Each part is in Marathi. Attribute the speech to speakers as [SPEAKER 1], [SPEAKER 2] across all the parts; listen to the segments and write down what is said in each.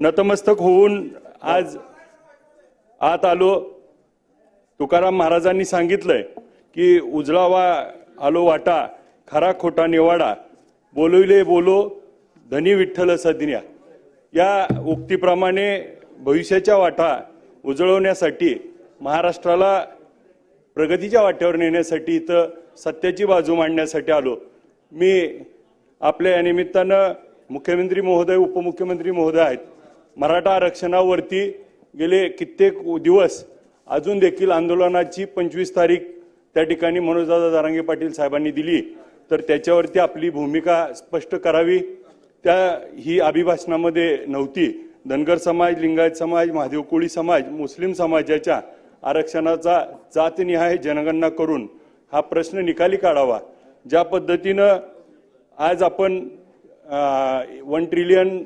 [SPEAKER 1] नतमस्तक होऊन आज आत आलो. तुकाराम महाराजांनी सांगितलंय की उजळावा आलो वाटा खरा खोटा निवाडा. बोलविले बोलो धनी विठ्ठल सदिन्या. या उक्तीप्रमाणे भविष्याच्या वाटा उजळवण्यासाठी महाराष्ट्राला प्रगतीच्या वाट्यावर नेण्यासाठी इथं सत्याची बाजू मांडण्यासाठी आलो. मी आपल्या या निमित्तानं मुख्यमंत्री महोदय उपमुख्यमंत्री महोदय आहेत. मराठा आरक्षणावरती गेले कित्येक दिवस अजून देखील आंदोलनाची पंचवीस तारीख त्या ठिकाणी मनोजदादा जारांगे पाटील साहेबांनी दिली. तर त्याच्यावरती आपली भूमिका स्पष्ट करावी. त्या ही अभिभाषणामध्ये नव्हती. धनगर समाज लिंगायत समाज महादेव कोळी समाज मुस्लिम समाजाच्या आरक्षणाचा जातनिहाय जनगणना करून हा प्रश्न निकाली काढावा. ज्या पद्धतीनं आज आपण वन ट्रिलियन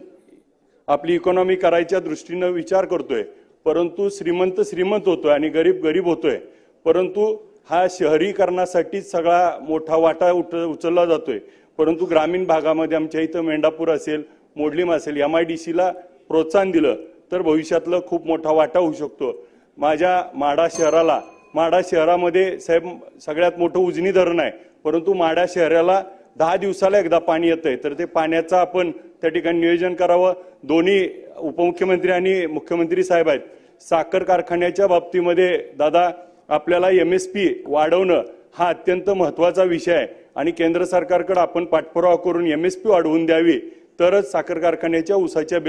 [SPEAKER 1] आपली इकॉनॉमी करायच्या दृष्टीनं विचार करतोय. परंतु श्रीमंत श्रीमंत होतोय आणि गरीब गरीब होतोय. परंतु हा शहरीकरणासाठीच सगळा मोठा वाटा उठ उचलला जातोय. परंतु ग्रामीण भागामध्ये आमच्या इथं मेंढापूर असेल मोडलीम असेल एम आय डी सीला प्रोत्साहन दिलं तर भविष्यातलं खूप मोठा वाटा होऊ शकतो. माझ्या माडा शहराला माडा शहरामध्ये साहेब सगळ्यात मोठं उजनी धरण आहे. परंतु माडा शहराला दहा दिवसाला एकदा पाणी येतंय. तर ते पाण्याचं आपण त्या ठिकाणी नियोजन करावं. दोन्ही उपमुख्यमंत्री आणि मुख्यमंत्री साहेब आहेत. साखर कारखान्याच्या बाबतीमध्ये दादा आपल्याला एम एस पी वाढवणं हा अत्यंत महत्त्वाचा विषय आहे. आणि केंद्र सरकारकडे आपण पाठपुरावा करून एम एस पी वाढवून द्यावी. तरच साखर कारखान्याच्या उसाच्या बिला